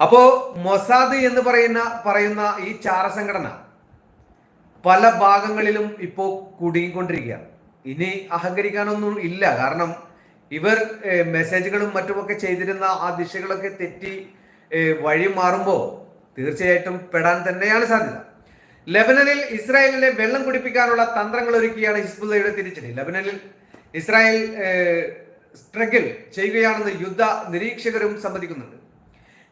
അപ്പോ മൊസാദ് എന്ന് പറയുന്ന പറയുന്ന ഈ ചാര സംഘടന പല ഭാഗങ്ങളിലും ഇപ്പോ കുടുങ്ങിക്കൊണ്ടിരിക്കുകയാണ്. ഇനി അഹങ്കരിക്കാനൊന്നും ഇല്ല. കാരണം ഇവർ മെസ്സേജുകളും മറ്റുമൊക്കെ ചെയ്തിരുന്ന ആ ദിശകളൊക്കെ തെറ്റി വഴി മാറുമ്പോൾ തീർച്ചയായിട്ടും പെടാൻ തന്നെയാണ് സാധ്യത. ലെബനനിൽ ഇസ്രായേലിനെ വെള്ളം കുടിപ്പിക്കാനുള്ള തന്ത്രങ്ങൾ ഒരുക്കിയാണ് ഹിസ്ബുള്ളയുടെ തിരിച്ചടി. ലെബനനിൽ ഇസ്രായേൽ സ്ട്രഗിൾ ചെയ്യുകയാണെന്ന് യുദ്ധ നിരീക്ഷകരും സമ്മതിക്കുന്നുണ്ട്.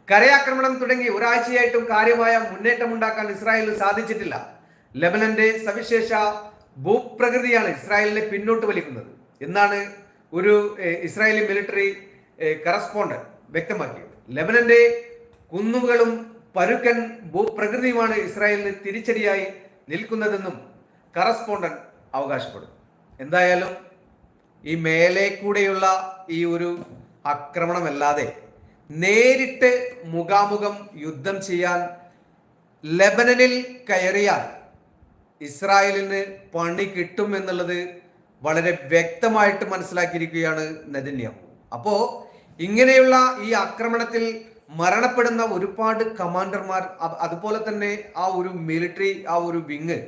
കരയാക്രമണം തുടങ്ങി ഒരാഴ്ചയായിട്ടും കാര്യമായ മുന്നേറ്റമുണ്ടാക്കാൻ ഇസ്രായേലിന് സാധിച്ചിട്ടില്ല. ലബനന്റെ സവിശേഷ ഭൂപ്രകൃതിയാണ് ഇസ്രായേലിനെ പിന്നോട്ട് വലിക്കുന്നത് എന്നാണ് ഒരു ഇസ്രായേലി മിലിറ്ററി കറസ്പോണ്ടന്റ് വ്യക്തമാക്കിയത്. ലബനന്റെ കുന്നുകളും പരുക്കൻ ഭൂപ്രകൃതിയുമാണ് ഇസ്രായേലിന് തിരിച്ചടിയായി നിൽക്കുന്നതെന്നും കറസ്പോണ്ടന്റ് അവകാശപ്പെടുന്നു. എന്തായാലും ഈ മേലെ കൂടെയുള്ള ഈ ഒരു ആക്രമണമല്ലാതെ നേരിട്ട് മുഖാമുഖം യുദ്ധം ചെയ്യാൻ ലെബനനിൽ കയറിയാൽ ഇസ്രായേലിന് പണി കിട്ടും എന്നുള്ളത് വളരെ വ്യക്തമായിട്ട് മനസ്സിലാക്കിയിരിക്കുകയാണ് നെതന്യാഹു. അപ്പോ ഇങ്ങനെയുള്ള ഈ ആക്രമണത്തിൽ മരണപ്പെടുന്ന ഒരുപാട് കമാൻഡർമാർ അതുപോലെ തന്നെ ആ ഒരു മിലിറ്ററി ആ ഒരു വിങ്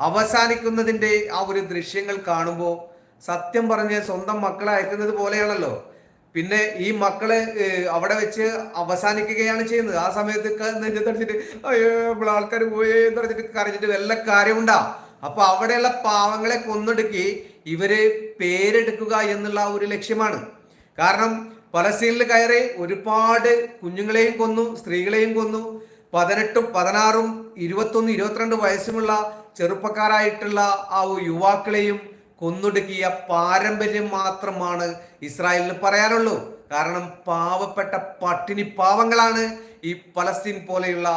അവസാനിക്കുന്നതിന്റെ ആ ഒരു ദൃശ്യങ്ങൾ കാണുമ്പോൾ സത്യം പറഞ്ഞ് സ്വന്തം മക്കളെ അയക്കുന്നത് പോലെയാണല്ലോ. പിന്നെ ഈ മക്കൾ അവിടെ വെച്ച് അവസാനിക്കുകയാണ് ചെയ്യുന്നത്. ആ സമയത്ത് നെഞ്ചത്തടിച്ചിട്ട് അയ്യോ നമ്മളെ ആൾക്കാർ പോയേ എന്ന് പറഞ്ഞിട്ട് കരഞ്ഞിട്ട് വല്ല കാര്യമുണ്ടാ? അപ്പൊ അവിടെയുള്ള പാവങ്ങളെ കൊന്നൊടുക്കി ഇവർ പേരെടുക്കുക എന്നുള്ള ഒരു ലക്ഷ്യമാണ്. കാരണം പലസ്തീനിൽ കയറി ഒരുപാട് കുഞ്ഞുങ്ങളെയും കൊന്നു സ്ത്രീകളെയും കൊന്നു. പതിനെട്ടും പതിനാറും ഇരുപത്തൊന്ന് ഇരുപത്തിരണ്ട് വയസ്സുമുള്ള ചെറുപ്പക്കാരായിട്ടുള്ള ആ യുവാക്കളെയും കൊന്നൊടുക്കിയ പാരമ്പര്യം മാത്രമാണ് ഇസ്രായേലിന് പറയാനുള്ളൂ. കാരണം പാവപ്പെട്ട പട്ടിണി പാവങ്ങളാണ് ഈ പലസ്തീൻ പോലെയുള്ള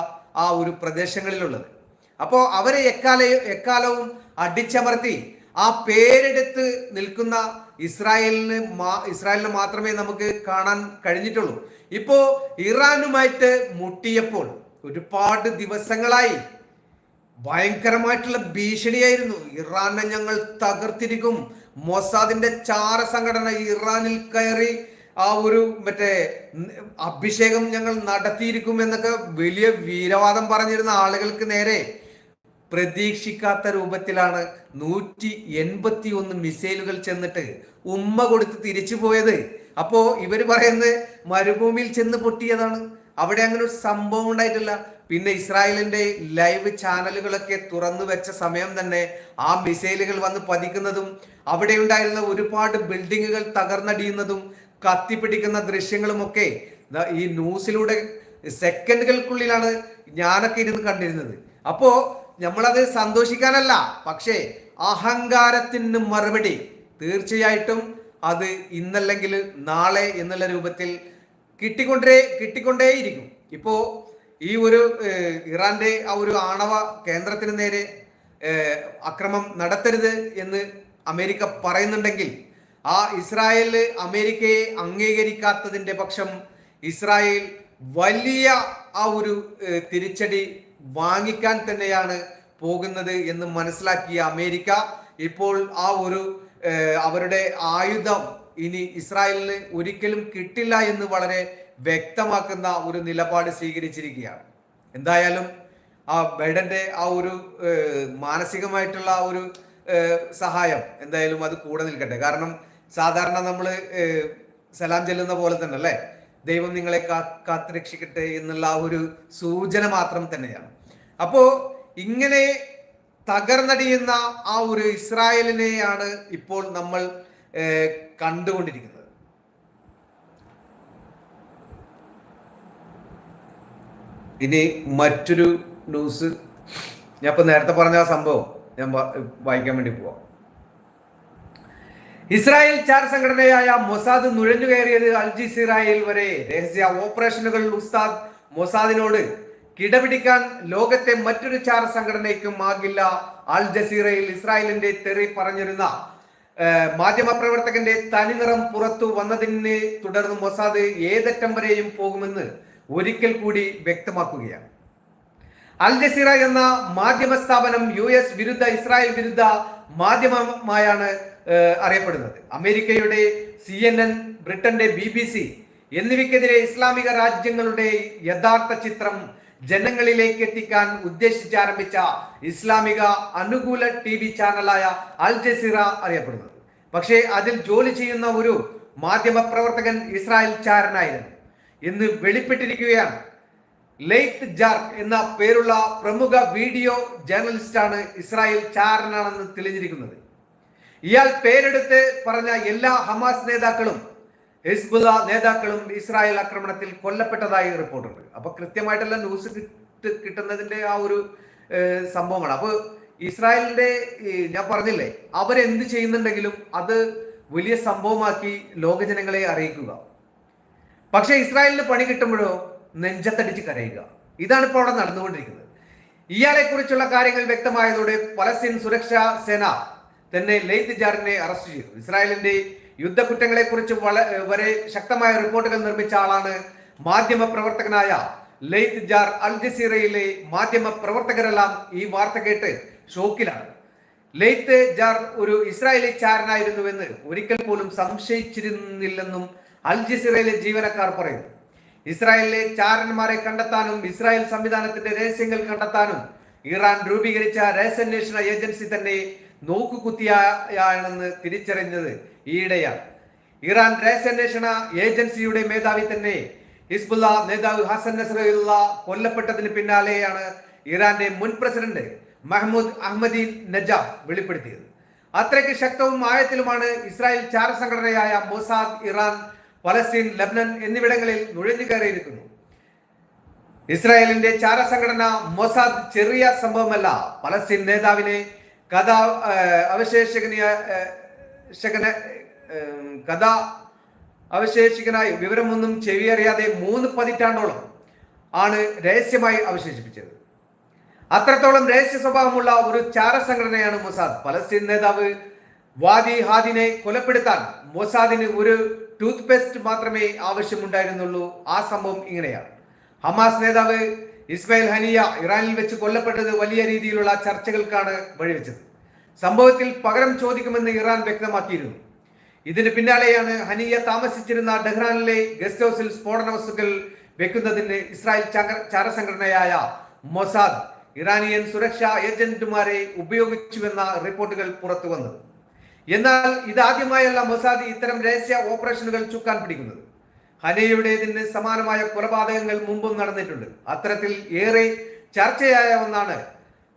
ആ ഒരു പ്രദേശങ്ങളിലുള്ളത്. അപ്പോൾ അവരെ എക്കാല എക്കാലവും അടിച്ചമർത്തി ആ പേരെടുത്ത് നിൽക്കുന്ന ഇസ്രായേലിന് മാ ഇസ്രായേലിന് മാത്രമേ നമുക്ക് കാണാൻ കഴിഞ്ഞിട്ടുള്ളൂ. ഇപ്പോ ഇറാനുമായിട്ട് മുട്ടിയപ്പോൾ ഒരുപാട് ദിവസങ്ങളായി ഭയങ്കരമായിട്ടുള്ള ഭീഷണിയായിരുന്നു. ഇറാനെ ഞങ്ങൾ തകർത്തിരിക്കും. മൊസാദിന്റെ ചാര സംഘടന ഇറാനിൽ കയറി ആ ഒരു മറ്റേ അഭിഷേകം ഞങ്ങൾ നടത്തിയിരിക്കും എന്നൊക്കെ വലിയ വീരവാദം പറഞ്ഞിരുന്ന ആളുകൾക്ക് നേരെ പ്രതീക്ഷിക്കാത്ത രൂപത്തിലാണ് നൂറ്റി എൺപത്തി ഒന്ന് മിസൈലുകൾ ചെന്നിട്ട് ഉമ്മ കൊടുത്ത് തിരിച്ചു പോയത്. അപ്പോ ഇവർ പറയുന്നത് മരുഭൂമിയിൽ ചെന്ന് പൊട്ടിയതാണ്. അവിടെ അങ്ങനെ ഒരു സംഭവം ഉണ്ടായിട്ടില്ല. പിന്നെ ഇസ്രായേലിന്റെ ലൈവ് ചാനലുകളൊക്കെ തുറന്നു വെച്ച സമയം തന്നെ ആ മിസൈലുകൾ വന്ന് പതിക്കുന്നതും അവിടെ ഉണ്ടായിരുന്ന ഒരുപാട് ബിൽഡിങ്ങുകൾ തകർന്നടിയുന്നതും കത്തിപ്പിടിക്കുന്ന ദൃശ്യങ്ങളുമൊക്കെ ഈ ന്യൂസിലൂടെ സെക്കൻഡുകൾക്കുള്ളിലാണ് ഞാനൊക്കെ ഇരുന്ന് കണ്ടിരുന്നത്. അപ്പോ നമ്മളത് സന്തോഷിക്കാനല്ല പക്ഷേ അഹങ്കാരത്തിന് മറുപടി. തീർച്ചയായിട്ടും അത് ഇന്നല്ലെങ്കിൽ നാളെ എന്നുള്ള രൂപത്തിൽ കിട്ടിക്കൊണ്ടേ കിട്ടിക്കൊണ്ടേയിരിക്കും. ഇപ്പോ ഈ ഒരു ഇറാന്റെ ആ ഒരു ആണവ കേന്ദ്രത്തിന് നേരെ അക്രമം നടത്തരുത് എന്ന് അമേരിക്ക പറയുന്നുണ്ടെങ്കിൽ ആ ഇസ്രായേൽ അമേരിക്കയെ അംഗീകരിക്കാത്തതിന്റെ പക്ഷം ഇസ്രായേൽ വലിയ ആ ഒരു തിരിച്ചടി വാങ്ങിക്കാൻ തന്നെയാണ് പോകുന്നത് എന്ന് മനസ്സിലാക്കിയ അമേരിക്ക ഇപ്പോൾ ആ ഒരു അവരുടെ ആയുധം ഇനി ഇസ്രായേലിന് ഒരിക്കലും കിട്ടില്ല എന്ന് വളരെ വ്യക്തമാക്കുന്ന ഒരു നിലപാട് സ്വീകരിച്ചിരിക്കുകയാണ്. എന്തായാലും ആ ബൈഡന്റെ ആ ഒരു മാനസികമായിട്ടുള്ള ഒരു സഹായം എന്തായാലും അത് കൂടെ നിൽക്കട്ടെ. കാരണം സാധാരണ നമ്മൾ സലാം ചെല്ലുന്ന പോലെ തന്നെ അല്ലേ? ദൈവം നിങ്ങളെ കാത്തു രക്ഷിക്കട്ടെ എന്നുള്ള ഒരു സൂചന മാത്രം തന്നെയാണ്. അപ്പോൾ ഇങ്ങനെ തകർന്നടിയുന്ന ആ ഒരു ഇസ്രായേലിനെയാണ് ഇപ്പോൾ നമ്മൾ കണ്ടുകൊണ്ടിരിക്കുന്നത്. ഇനി മറ്റൊരു ന്യൂസ്. ഞാൻ ഇപ്പൊ നേരത്തെ പറഞ്ഞ ആ സംഭവം ഞാൻ വായിക്കാൻ വേണ്ടി പോവാം. ഇസ്രായേൽ ചാര സംഘടനയായ മൊസാദ് നുഴഞ്ഞു കയറിയത് അൽ ജസീറയിൽ വരെ. രഹസ്യ ഓപ്പറേഷനുകൾ ഉസ്താദ് മൊസാദിനോട് കിടപിടിക്കാൻ ലോകത്തെ മറ്റൊരു ചാര സംഘടനയ്ക്കും ആകില്ല. അൽ ജസീറയിൽ ഇസ്രായേലിന്റെ തെറി പറഞ്ഞിരുന്ന മാധ്യമപ്രവർത്തകന്റെ തനിനിറം പുറത്തു വന്നതിനെ തുടർന്ന് മൊസാദ് ഏതറ്റം വരെയും പോകുമെന്ന് ഒരിക്കൽ കൂടി വ്യക്തമാക്കുകയാണ്. അൽ ജസീറ എന്ന മാധ്യമ സ്ഥാപനം യു എസ് വിരുദ്ധ ഇസ്രായേൽ വിരുദ്ധ മാധ്യമമായാണ് അറിയപ്പെടുന്നത്. അമേരിക്കയുടെ സി എൻ എൻ ബ്രിട്ടന്റെ ബി ബി സി എന്നിവയ്ക്കെതിരെ ഇസ്ലാമിക രാജ്യങ്ങളുടെ യഥാർത്ഥ ചിത്രം ജനങ്ങളിലേക്ക് എത്തിക്കാൻ ഉദ്ദേശിച്ച് ആരംഭിച്ച ഇസ്ലാമിക അനുകൂല ടി വി ചാനലായ അൽ ജസീറ അറിയപ്പെടുന്നത്. പക്ഷേ അതിൽ ജോലി ചെയ്യുന്ന ഒരു മാധ്യമ പ്രവർത്തകൻ ഇസ്രായേൽ ചാരനായിരുന്നു. ഇന്ന് വെളിപ്പെട്ടിരിക്കുകയാണ്. ലെയ്ത്ത് ജാർ എന്ന പേരുള്ള പ്രമുഖ വീഡിയോ ജേർണലിസ്റ്റാണ് ഇസ്രായേൽ ചാരനാണെന്ന് തെളിഞ്ഞിരിക്കുന്നത്. ഇയാൾ പേരെടുത്ത് പറഞ്ഞ എല്ലാ ഹമാസ് നേതാക്കളും ഹിസ്ബുല്ല നേതാക്കളും ഇസ്രായേൽ ആക്രമണത്തിൽ കൊല്ലപ്പെട്ടതായി റിപ്പോർട്ടുണ്ട്. അപ്പൊ കൃത്യമായിട്ടുള്ള ന്യൂസ് കിട്ട് കിട്ടുന്നതിന്റെ ആ ഒരു സംഭവമാണ് അപ്പൊ ഇസ്രായേലിന്റെ ഞാൻ പറഞ്ഞില്ലേ അവരെന്ത് ചെയ്യുന്നുണ്ടെങ്കിലും അത് വലിയ സംഭവമാക്കി ലോകജനങ്ങളെ അറിയിക്കുക. പക്ഷെ ഇസ്രായേലിന് പണി കിട്ടുമ്പോഴോ നെഞ്ചത്തടിച്ച് കരയുക. ഇതാണ് ഇപ്പോൾ അവിടെ നടന്നുകൊണ്ടിരിക്കുന്നത്. ഇയാളെ കുറിച്ചുള്ള കാര്യങ്ങൾ വ്യക്തമായതോടെ പലസ്തീൻ സുരക്ഷാ സേന തന്നെ ലെയ്ത്ത് ജാറിനെ അറസ്റ്റ് ചെയ്തു. ഇസ്രായേലിന്റെ യുദ്ധക്കുറ്റങ്ങളെ കുറിച്ച് വളരെ വരെ ശക്തമായ റിപ്പോർട്ടുകൾ നിർമ്മിച്ച ആളാണ് മാധ്യമ പ്രവർത്തകനായ ലെയ്ത്ത് ജാർ അൽ ജസീറയിലെ മാധ്യമ പ്രവർത്തകരെല്ലാം ഈ വാർത്ത കേട്ട് ഷോക്കിലാണ്. ലെയ്ത്ത് ജാർ ഒരു ഇസ്രായേലി ചാരനായിരുന്നുവെന്ന് ഒരിക്കൽ പോലും സംശയിച്ചിരുന്നില്ലെന്നും അൽ ജസീറയിലെ ജീവനക്കാർ പറയുന്നു. ഇസ്രായേലിലെ ചാരന്മാരെ കണ്ടെത്താനും ഇസ്രായേൽ സംവിധാനത്തിന്റെ രഹസ്യങ്ങൾ കണ്ടെത്താനും ഇറാൻ രൂപീകരിച്ച രഹസ്യാന്വേഷണ ഏജൻസി തന്നെ നോക്കുകുത്തിയാണെന്ന് തിരിച്ചറിഞ്ഞത് ഈയിടെയാണ്. ഇറാൻ രഹസ്യാന്വേഷണ ഏജൻസിയുടെ മേധാവി തന്നെ ഹിസ്ബുല്ല നേതാവ് ഹസൻ നസറുള്ള കൊല്ലപ്പെട്ടതിന് പിന്നാലെയാണ് ഇറാന്റെ മുൻ പ്രസിഡന്റ് മഹ്മൂദ് അഹമ്മദി നജാഫ് വെളിപ്പെടുത്തിയത്. അത്രയ്ക്ക് ശക്തവും ആഴത്തിലുമാണ് ഇസ്രായേൽ ചാര സംഘടനയായ മൊസാദ് ഇറാൻ പലസ്തീൻ ലബ്നൻ എന്നിവിടങ്ങളിൽ നുഴഞ്ഞു കയറിയിരിക്കുന്നു. ഇസ്രായേലിന്റെ ചാര സംഘടന മൊസാദ് ചെറിയ സംഭവമല്ല പലസ്തീൻ നേതാവിനെ കഥ അവശേഷകനിയ ശകന കഥ അവശേഷിക്കനായി വിവരമൊന്നും ചെവിയറിയാതെ മൂന്ന് പതിറ്റാണ്ടോളം ആണ് രഹസ്യമായി അവശേഷിപ്പിച്ചത്. അത്രത്തോളം രഹസ്യ സ്വഭാവമുള്ള ഒരു ചാര സംഘടനയാണ് മൊസാദ്. പലസ്തീൻ നേതാവ് വാദി ഹാദിനെ കൊലപ്പെടുത്താൻ മൊസാദിന് ഒരു ടൂത്ത് പേസ്റ്റ് മാത്രമേ ആവശ്യമുണ്ടായിരുന്നുള്ളൂ. ആ സംഭവം ഇങ്ങനെയാണ്. ഹമാസ് നേതാവ് ഇസ്മായിൽ ഹനിയ ഇറാനിൽ വെച്ച് കൊല്ലപ്പെട്ടത് വലിയ രീതിയിലുള്ള ചർച്ചകൾക്കാണ് വഴിവെച്ചത്. സംഭവത്തിൽ പകരം ചോദിക്കുമെന്ന് ഇറാൻ വ്യക്തമാക്കിയിരുന്നു. ഇതിന് പിന്നാലെയാണ് ഹനിയ താമസിച്ചിരുന്ന ഡെഹ്റാനിലെ ഗസ്റ്റ് ഹൗസിൽ സ്ഫോടന വസ്തുക്കൾ വെക്കുന്നതിന് ഇസ്രായേൽ ചാര- ചാരസംഘടനയായ മൊസാദ് ഇറാനിയൻ സുരക്ഷാ ഏജന്റുമാരെ ഉപയോഗിച്ചുവെന്ന റിപ്പോർട്ടുകൾ പുറത്തു വന്നത് എന്നാൽ ഇതാദ്യമായല്ല മൊസാദ് ഇത്തരം രഹസ്യ ഓപ്പറേഷനുകൾ ചുക്കാൻ പിടിക്കുന്നത്. ഹനയുടേതിന് സമാനമായ കൊലപാതകങ്ങൾ മുമ്പും നടന്നിട്ടുണ്ട്. അത്തരത്തിൽ ഏറെ ചർച്ചയായ ഒന്നാണ്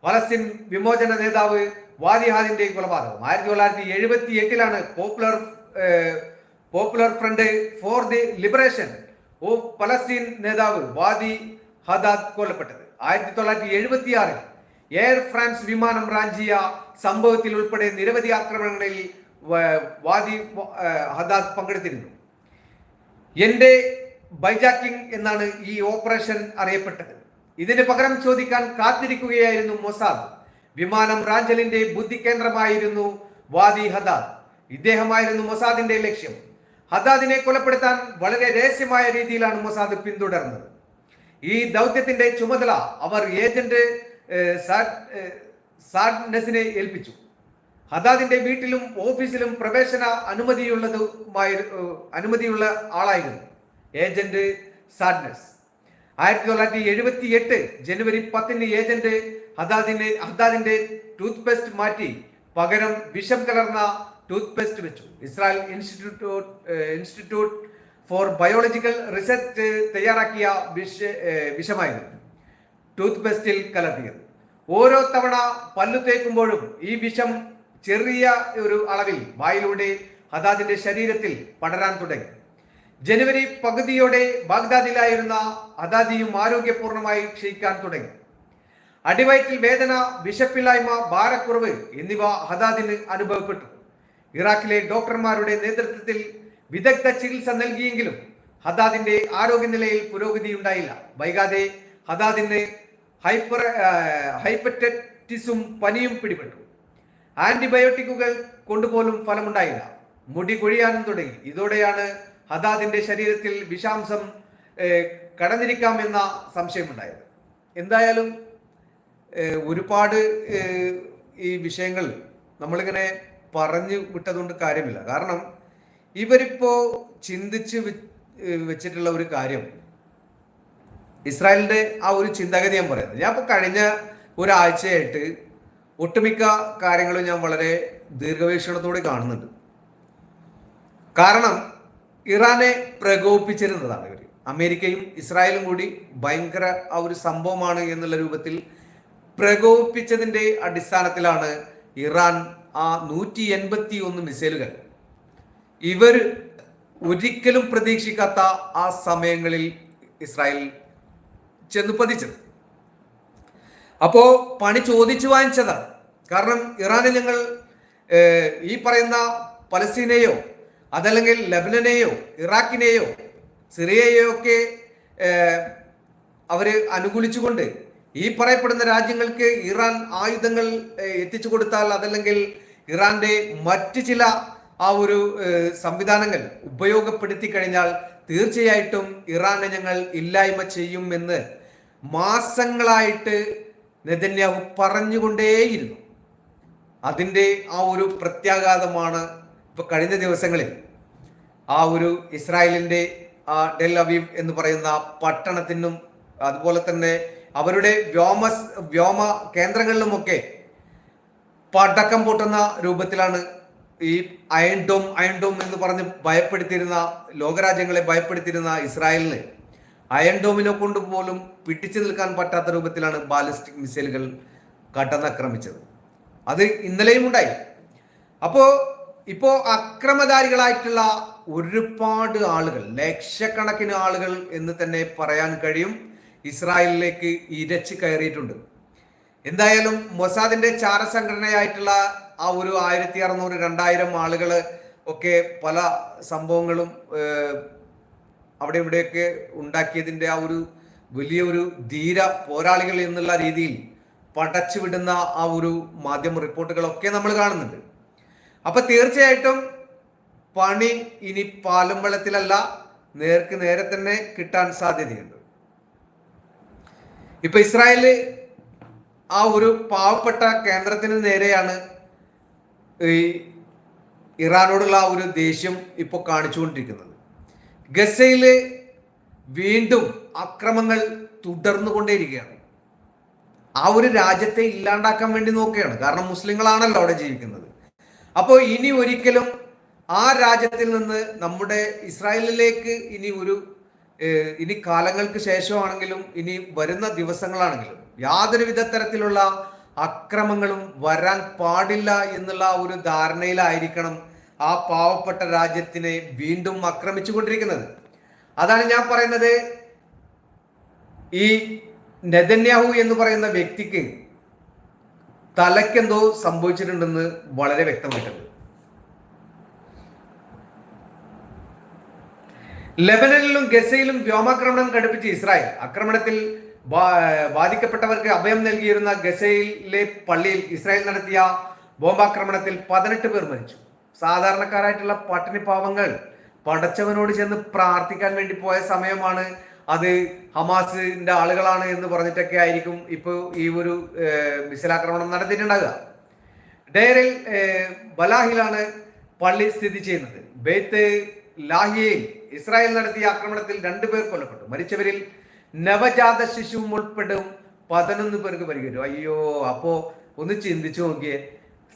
പലസ്തീൻ വിമോചന നേതാവ് വാദിഹാദിന്റെ കൊലപാതകം. ആയിരത്തി തൊള്ളായിരത്തി എഴുപത്തി എട്ടിലാണ് popular popular front for the liberation of Palestine നേതാവ് വാദി ഹദാദ് കൊല്ലപ്പെട്ടത്. ആയിരത്തി തൊള്ളായിരത്തി എഴുപത്തി ആറിൽ എയർ ഫ്രാൻസ് വിമാനം റാഞ്ചിയ സംഭവത്തിൽ ഉൾപ്പെടെ നിരവധി ആക്രമണങ്ങളിൽ വാദി ഹദാദ് പങ്കെടുത്തിരുന്നു. എന്റെ ബൈജാക്കിംഗ് എന്നാണ് ഈ ഓപ്പറേഷൻ അറിയപ്പെട്ടത്. ഇതിന് പകരം ചോദിക്കാൻ കാത്തിരിക്കുകയായിരുന്നു മൊസാദ്. വിമാനം റാഞ്ചലിന്റെ ബുദ്ധി കേന്ദ്രമായിരുന്നു വാദി ഹദാദ്. ഇദ്ദേഹമായിരുന്നു മൊസാദിന്റെ ലക്ഷ്യം. ഹദാദിനെ കൊലപ്പെടുത്താൻ വളരെ രഹസ്യമായ രീതിയിലാണ് മൊസാദ് പിന്തുടർന്നത്. ഈ ദൗത്യത്തിന്റെ ചുമതല അവർ ഏജന്റ് സാഡ്നസിനെ സാഡ്- സാഡ്നെസിനെ ഏൽപ്പിച്ചു. ഹദാദിന്റെ വീട്ടിലും ഓഫീസിലും പ്രവേശന അനുമതിയുള്ളതുമായി അനുമതിയുള്ള ആളായിരുന്നു ഏജന്റ് സാഡ്നസ്. ആയിരത്തി തൊള്ളായിരത്തി എഴുപത്തി എട്ട് ജനുവരി പത്തിന് ഏജന്റ് ഹദാദിനെ ഹദാദിന്റെ ടൂത്ത് പേസ്റ്റ് മാറ്റി പകരം വിഷം കലർന്ന ടൂത്ത് പേസ്റ്റ് വെച്ചു. Israel institute institute for biological research തയ്യാറാക്കിയ വിഷ വിഷമായിരുന്നു ടൂത്ത് പേസ്റ്റിൽ കലർത്തിയത്. ഓരോ തവണ പല്ലു തേക്കുമ്പോഴും ഈ വിഷം ചെറിയ ഒരു അളവിൽ വായിലൂടെ ഹദാദിന്റെ ശരീരത്തിൽ പടരാൻ തുടങ്ങി. ജനുവരി പകുതിയോടെ ബാഗ്ദാദിലായിരുന്ന ഹദാദിയും ആരോഗ്യപൂർണമായി ക്ഷയിക്കാൻ തുടങ്ങി. അടിവയറ്റിൽ വേദന വിശപ്പില്ലായ്മ ഭാരക്കുറവ് എന്നിവ ഹദാദിന് അനുഭവപ്പെട്ടു. ഇറാഖിലെ ഡോക്ടർമാരുടെ നേതൃത്വത്തിൽ വിദഗ്ധ ചികിത്സ നൽകിയെങ്കിലും ഹദാദിന്റെ ആരോഗ്യനിലയിൽ പുരോഗതി ഉണ്ടായില്ല. വൈകാതെ ഹദാദിന് ഹൈപ്പർ ഹൈപ്പറ്റൈറ്റിസും പനിയും പിടിപെട്ടു. ആന്റിബയോട്ടിക്കുകൾ കൊണ്ടുപോലും ഫലമുണ്ടായില്ല. മുടി കൊഴിയാനും തുടങ്ങി. ഇതോടെയാണ് ഹദാദിന്റെ ശരീരത്തിൽ വിഷാംശം കടന്നിരിക്കാമെന്ന സംശയമുണ്ടായത്. എന്തായാലും ഒരുപാട് ഈ വിഷയങ്ങൾ നമ്മളിങ്ങനെ പറഞ്ഞു വിട്ടതുകൊണ്ട് കാര്യമില്ല. കാരണം ഇവരിപ്പോ ചിന്തിച്ച് വെച്ചിട്ടുള്ള ഒരു കാര്യം. ഇസ്രായേലിന്റെ ആ ഒരു ചിന്താഗതി ഞാൻ പറയുന്നത് ഞാൻ ഇപ്പോൾ കഴിഞ്ഞ ഒരാഴ്ചയായിട്ട് ഒട്ടുമിക്ക കാര്യങ്ങളും ഞാൻ വളരെ ദീർഘവീക്ഷണത്തോടെ കാണുന്നുണ്ട്. കാരണം ഇറാനെ പ്രകോപിപ്പിച്ചിരുന്നതാണ് ഇവർ അമേരിക്കയും ഇസ്രായേലും കൂടി ഭയങ്കര ആ ഒരു സംഭവമാണ് എന്നുള്ള രൂപത്തിൽ പ്രകോപിപ്പിച്ചതിന്റെ അടിസ്ഥാനത്തിലാണ് ഇറാൻ ആ നൂറ്റി എൺപത്തി ഒന്ന് മിസൈലുകൾ ഇവർ ഒരിക്കലും പ്രതീക്ഷിക്കാത്ത ആ സമയങ്ങളിൽ ഇസ്രായേൽ ചെന്ന് പതിച്ചത് അപ്പോ പണി ചോദിച്ചു വാങ്ങിച്ചതാണ് കാരണം ഇറാനെ ഞങ്ങൾ ഈ പറയുന്ന പലസ്തീനെയോ അതല്ലെങ്കിൽ ലബനനെയോ ഇറാഖിനെയോ സിറിയയെയോ ഒക്കെ അവർ അനുകൂലിച്ചുകൊണ്ട് ഈ പറയപ്പെടുന്ന രാജ്യങ്ങൾക്ക് ഇറാൻ ആയുധങ്ങൾ എത്തിച്ചു കൊടുത്താൽ അതല്ലെങ്കിൽ ഇറാന്റെ മറ്റ് ചില ആ ഒരു സംവിധാനങ്ങൾ ഉപയോഗപ്പെടുത്തി കഴിഞ്ഞാൽ തീർച്ചയായിട്ടും ഇറാനെ ഞങ്ങൾ ഇല്ലായ്മ ചെയ്യും എന്ന് മാസങ്ങളായിട്ട് നെതന്യാഹു പറഞ്ഞുകൊണ്ടേയിരുന്നു. അതിന്റെ ആ ഒരു പ്രത്യാഘാതമാണ് ഇപ്പൊ കഴിഞ്ഞ ദിവസങ്ങളിൽ ആ ഒരു ഇസ്രായേലിന്റെ ആ ഡെൽ അവീവ് എന്ന് പറയുന്ന പട്ടണത്തിനും അതുപോലെ തന്നെ അവരുടെ വ്യോമ വ്യോമ കേന്ദ്രങ്ങളിലുമൊക്കെ പടക്കം പൊട്ടുന്ന രൂപത്തിലാണ് ഈ അയൺ ഡോം അയൺ ഡോം എന്ന് പറഞ്ഞ് ഭയപ്പെടുത്തിയിരുന്ന ലോകരാജ്യങ്ങളെ ഭയപ്പെടുത്തിയിരുന്ന ഇസ്രായേലിന് അയൺ ഡോമിനെ കൊണ്ട് പോലും പിടിച്ചു നിൽക്കാൻ പറ്റാത്ത രൂപത്തിലാണ് ബാലിസ്റ്റിക് മിസൈലുകൾ കടന്നാക്രമിച്ചത്. അത് ഇന്നലെയും ഉണ്ടായി. അപ്പോ ഇപ്പോ അക്രമധാരികളായിട്ടുള്ള ഒരുപാട് ആളുകൾ ലക്ഷക്കണക്കിന് ആളുകൾ എന്ന് തന്നെ പറയാൻ കഴിയും ഇസ്രായേലിലേക്ക് ഇരച്ച് കയറിയിട്ടുണ്ട്. എന്തായാലും മൊസാദിന്റെ ചാരസംഘടനയായിട്ടുള്ള ആ ഒരു ആയിരത്തി അറുന്നൂറ് രണ്ടായിരം ആളുകൾ ഒക്കെ പല സംഭവങ്ങളും അവിടെ ഇവിടെയൊക്കെ ഉണ്ടാക്കിയതിന്റെ ആ ഒരു വലിയൊരു ധീര പോരാളികൾ എന്നുള്ള രീതിയിൽ പടച്ചു വിടുന്ന ആ ഒരു മാധ്യമ റിപ്പോർട്ടുകളൊക്കെ നമ്മൾ കാണുന്നുണ്ട്. അപ്പൊ തീർച്ചയായിട്ടും പണി ഇനി പാലും വെള്ളത്തിലല്ല നേർക്ക് നേരെ തന്നെ കിട്ടാൻ സാധ്യതയുണ്ട്. ഇപ്പൊ ഇസ്രായേൽ ആ ഒരു പാവപ്പെട്ട കേന്ദ്രത്തിന് നേരെയാണ് ഈ ഇറാനോടുള്ള ആ ഒരു ദേഷ്യം ഇപ്പോൾ കാണിച്ചുകൊണ്ടിരിക്കുന്നത്. ഗസയിൽ വീണ്ടും അക്രമങ്ങൾ തുടർന്നുകൊണ്ടേയിരിക്കുകയാണ്. ആ ഒരു രാജ്യത്തെ ഇല്ലാണ്ടാക്കാൻ വേണ്ടി നോക്കുകയാണ്. കാരണം മുസ്ലിങ്ങളാണല്ലോ അവിടെ ജീവിക്കുന്നത്. അപ്പോൾ ഇനി ഒരിക്കലും ആ രാജ്യത്തിൽ നിന്ന് നമ്മുടെ ഇസ്രായേലിലേക്ക് ഇനി ഒരു ഇനി കാലങ്ങൾക്ക് ശേഷമാണെങ്കിലും ഇനി വരുന്ന ദിവസങ്ങളാണെങ്കിലും യാതൊരു വിധ തരത്തിലുള്ള അക്രമങ്ങളും വരാൻ പാടില്ല എന്നുള്ള ഒരു ധാരണയിലായിരിക്കണം ആ പാവപ്പെട്ട രാജ്യത്തിനെ വീണ്ടും ആക്രമിച്ചു കൊണ്ടിരിക്കുന്നത് അതാണ് ഞാൻ പറയുന്നത്. ഈ നെതന്യാഹു എന്ന് പറയുന്ന വ്യക്തിക്ക് തലക്കെന്തോ സംഭവിച്ചിട്ടുണ്ടെന്ന് വളരെ വ്യക്തമായിട്ടുണ്ട്. ലെബനനിലും ഗസയിലും വ്യോമാക്രമണം ഘടിപ്പിച്ച ഇസ്രായേൽ. ആക്രമണത്തിൽ ബാധിക്കപ്പെട്ടവർക്ക് അഭയം നൽകിയിരുന്ന ഗസയിലെ പള്ളിയിൽ ഇസ്രായേൽ നടത്തിയ ബോംബാക്രമണത്തിൽ പതിനെട്ട് പേർ മരിച്ചു. സാധാരണക്കാരായിട്ടുള്ള പട്ടിണി പാവങ്ങൾ പടച്ചവനോട് ചെന്ന് പ്രാർത്ഥിക്കാൻ വേണ്ടി പോയ സമയമാണ് അത് ഹമാസിന്റെ ആളുകളാണ് എന്ന് പറഞ്ഞിട്ടൊക്കെ ആയിരിക്കും ഇപ്പോൾ ഈ ഒരു മിസലാക്രമണം നടത്തിയിട്ടുണ്ടാകുക ഡയറിൽ ബലാഹിലാണ് പള്ളി സ്ഥിതി ചെയ്യുന്നത്. ബെയ്ത്ത് ലാഹിയയിൽ ഇസ്രായേൽ നടത്തിയ ആക്രമണത്തിൽ രണ്ടുപേർ കൊല്ലപ്പെട്ടു. മരിച്ചവരിൽ നവജാത ശിശുവും ഉൾപ്പെടും പതിനൊന്ന് പേർക്ക് പരിക്കേറ്റു. അയ്യോ അപ്പോ ഒന്ന് ചിന്തിച്ചു നോക്കിയേ.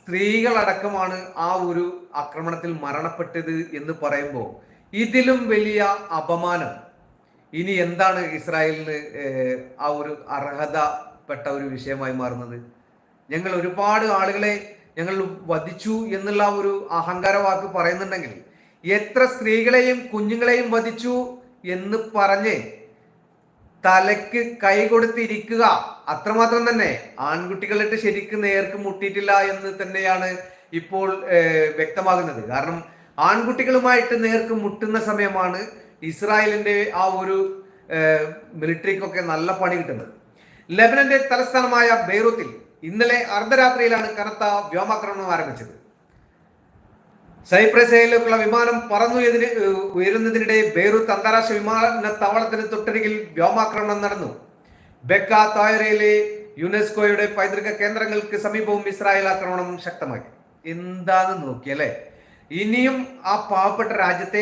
സ്ത്രീകളടക്കമാണ് ആ ഒരു ആക്രമണത്തിൽ മരണപ്പെട്ടത് എന്ന് പറയുമ്പോൾ ഇതിലും വലിയ അപമാനം. ഇനി എന്താണ് ഇസ്രായേലിന് ആ ഒരു അർഹതപ്പെട്ട ഒരു വിഷയമായി മാറുന്നത്? ഞങ്ങൾ ഒരുപാട് ആളുകളെ ഞങ്ങൾ വധിച്ചു എന്നുള്ള ഒരു അഹങ്കാര വാക്ക് പറയുന്നുണ്ടെങ്കിൽ എത്ര സ്ത്രീകളെയും കുഞ്ഞുങ്ങളെയും വധിച്ചു എന്ന് പറഞ്ഞ് തലയ്ക്ക് കൈ കൊടുത്തിരിക്കുക അത്രമാത്രം തന്നെ ആൺകുട്ടികളിട്ട് ശരിക്കും നേർക്ക് മുട്ടിയിട്ടില്ല എന്ന് തന്നെയാണ് ഇപ്പോൾ വ്യക്തമാകുന്നത്. കാരണം ആൺകുട്ടികളുമായിട്ട് നേർക്ക് മുട്ടുന്ന സമയമാണ് ഇസ്രായേലിന്റെ ആ ഒരു മിലിറ്ററിക്കൊക്കെ നല്ല പണി കിട്ടുന്നത്. ലെബനന്റെ തലസ്ഥാനമായ ബെയ്റൂത്തിൽ ഇന്നലെ അർദ്ധരാത്രിയിലാണ് കനത്ത വ്യോമാക്രമണം ആരംഭിച്ചത്. സൈപ്രസയിലേക്കുള്ള വിമാനം പറന്നു ഉയരുന്നതിനിടെ ബെയ്റൂത്ത് അന്താരാഷ്ട്ര വിമാനത്താവളത്തിന് തൊട്ടരികിൽ വ്യോമാക്രമണം നടന്നു. ബെക്ക തായറയിലെ യുനെസ്കോയുടെ പൈതൃക കേന്ദ്രങ്ങൾക്ക് സമീപവും ഇസ്രായേൽ ആക്രമണം ശക്തമാക്കി. എന്താന്ന് നോക്കിയല്ലേ? ഇനിയും ആ പാവപ്പെട്ട രാജ്യത്തെ